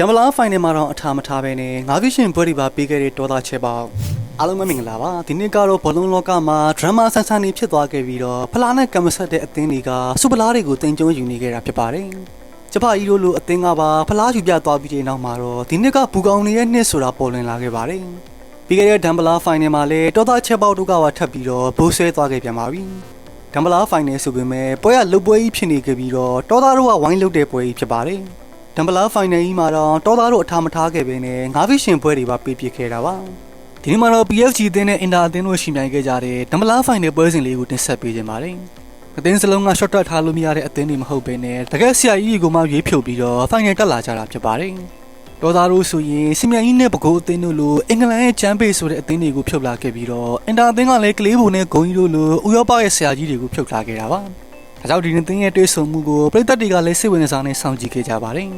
ဒမ်ဘလာဖိုင်နယ်မှာတော့အထာမထားပဲနဲ့ငါးဗီရှင်ပွဲဒီပါပေးခဲ့တဲ့ဒေါသချက်ပေါက်အားလုံးပဲမင်္ဂလာပါဒီနေ့ကတော့ဘောလုံးလောကမှာဒရမာဆန်ဆန်နေဖြစ်သွားခဲ့ပြီးတော့ဖလားနဲ့ကမ်မဆက်တဲ့အသင်းတွေကစူပလာတွေကိုတင်ကျုံယူနေခဲ့တာဖြစ်ပါတယ်ကျပကြီးတို့လိုအသင်းကပါဖလားယူပြသွားပြီးတဲ့နောက်မှာတော့ဒီနှစ်ကဘူကောင်နေရဲ့နှစ်ဆိုတာပေါ်လွင်လာခဲ့ပါတယ်ပြီးခဲ့တဲ့ဒမ်ဘလာဖိုင်နယ်မှာလည်းဒေါသချက်ပေါက်တို့ကပါထပ်ပြီးတော့ဘိုးဆဲသွားခဲ့ပြန်ပါပြီဒမ်ဘလာဖိုင်နယ်ဆိုပေမဲ့ပွဲကလုတ်ပွဲကြီးဖြစ်နေခဲ့ပြီးတော့တောသားတို့ကဝိုင်းလုတ်တဲ့ပွဲကြီးဖြစ်ပါတယ် ဒမ်ဘလာဖိုင်နယ်ကြီးမှာတော့တောသားတို့အထားမထားခဲ့ပဲနဲ့ငါးဖီရှင်ပွဲတွေပါပေးပစ်ခဲ့တာပါဒီနေ့မှာတော့ PSG အသင်းနဲ့အင်တာအသင်းတို့ရှင်ပြိုင်ခဲ့ကြတဲ့ဒမ်ဘလာဖိုင်နယ်ပွဲစဉ်လေးကိုတင်ဆက်ပေးခြင်းပါတယ်အသင်းစလုံးက short တက်ထားလို့မရတဲ့အသင်းတွေမဟုတ်ဘဲနဲ့တကယ်ဆရာကြီးကိုမှရွေးဖြုတ်ပြီးတော့ဖိုင်နယ်တက်လာကြတာဖြစ်ပါတယ်တောသားတို့ဆိုရင်စီမြန်ကြီးနဲ့ပကိုးအသင်းတို့လိုအင်္ဂလန်ရဲ့ချန်ပီယံဆိုတဲ့အသင်းတွေကိုဖြုတ်လာခဲ့ပြီးတော့အင်တာအသင်းကလည်းကလေးဘုံနဲ့ဂုံကြီးတို့လိုဥရောပရဲ့ဆရာကြီးတွေကိုဖြုတ်လာခဲ့တာပါ ဒါကြောင့်ဒီနေ့သင်းရဲ့တွေးဆုံမှုကိုပြည်သက်တွေကလည်းစိတ်ဝင်စားနေစောင့်ကြည့်ခဲ့ကြပါတယ်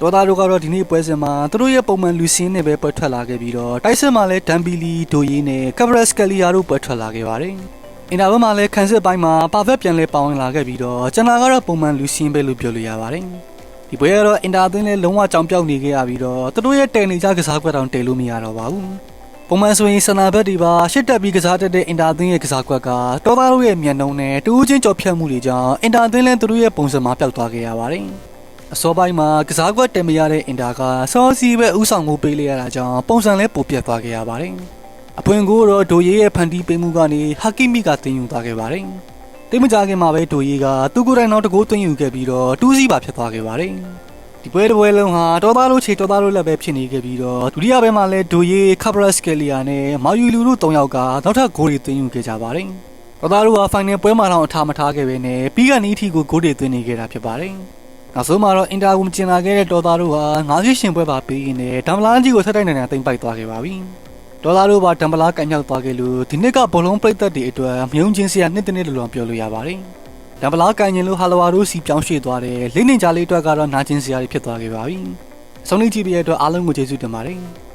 ဒေါ်သားတို့ကတော့ဒီနေ့ပွဲစဉ်မှာသူတို့ရဲ့ပုံမှန်လူစင်းနဲ့ပဲပွဲထွက်လာခဲ့ပြီးတော့တိုက်စစ်မှာလည်းဒမ်ဘီလီဒိုယီနဲ့ကဗရက်စကလီယာတို့ပွဲထွက်လာခဲ့ပါတယ်။အင်တာဘက်မှာလည်းခန်းစစ်ပိုင်းမှာပါဖက်ပြန်လဲပါဝင်လာခဲ့ပြီးတော့ကျွန်တော်ကတော့ပုံမှန်လူစင်းပဲလို့ပြောလို့ရပါတယ်။ဒီပွဲကတော့အင်တာအသင်းလည်းလုံးဝကြောင်ပြောက်နေခဲ့ရပြီးတော့သူတို့ရဲ့တယ်နေကြကစားကွက်တောင်တယ်လို့မရတော့ပါဘူး။ ပုံမှန်ဆိုရင်ဆန္ဒဘက်ဒီပါရှစ်တက်ပြီးကစားတတ်တဲ့အင်တာအသင်းရဲ့ကစားကွက်ကတော်သားတို့ရဲ့မျက်နှုံးနဲ့တူးချင်းကြော်ဖြတ်မှုတွေကြောင့်အင်တာအသင်းလည်းသူတို့ရဲ့ပုံစံမှာပျောက်သွားခဲ့ရပါတယ်။အစောပိုင်းမှာကစားကွက်တင်မရတဲ့အင်တာကစောစီပဲဥဆောင်မှုပေးလိုက်ရတာကြောင့်ပုံစံလဲပိုပြတ်သွားခဲ့ရပါတယ်။အပွင့်ကိုတော့ဒိုရေးရဲ့ဖန်တီးပေးမှုကနေဟာကီမီကတင်ယူသွားခဲ့ပါတယ်။တိတ်မကြခင်မှာပဲဒိုရေးကသူ့ကိုယ်တိုင်တော့တကိုးသွင်းယူခဲ့ပြီးတော့တူးစီးပါဖြစ်သွားခဲ့ပါတယ်။ ဒီပွဲတစ်ပွဲလုံးဟာတော်သားလို့ခြေတော်သားလို့လည်းပဲဖြစ်နေခဲ့ပြီးတော့ဒုတိယပွဲမှာလည်းဒိုရေးကာဘရက်စကယ်လီယာနဲ့မာယူလူတို့၃ယောက်ကနောက်ထပ်ဂိုးတွေသွင်းယူခဲ့ကြပါတယ်။တော်သားတို့ဟာဖိုင်နယ်ပွဲမှာတော့အထားမထားခဲ့ပဲနဲ့ပြီးကနေအထိကိုဂိုးတွေသွင်းနေခဲ့တာဖြစ်ပါတယ်။နောက်ဆုံးမှာတော့အင်တာကိုမကျင်လာခဲ့တဲ့ဒေါ်သားတို့ဟာငါးပြည့်ရှင်ပွဲပါပြီးရင်လည်းဒမ်ဘလာကြီးကိုထပ်တိုက်နိုင်နိုင်တိမ့်ပိုက်သွားခဲ့ပါပြီ။ဒေါ်သားတို့ပါဒမ်ဘလာကန်မြောက်သွားခဲ့လို့ဒီနှစ်ကဘလုံးပရိသတ်တွေအတွက်မြုံချင်းစရာနှစ်တနေ့လိုလောပြောလို့ရပါတယ်။ ဒမ်ဘလာကန်ရင်လို့ဟာလဝါတို့စီပြောင်းရွှေ့သွားတယ်လိမ့်နေကြလေးအတွက်ကတော့နာကျင်စရာတွေဖြစ်သွားခဲ့ပါပြီ။ဆုံးလေးကြည့်ပြတဲ့အတွက်အားလုံးကိုကျေးဇူးတင်ပါတယ်။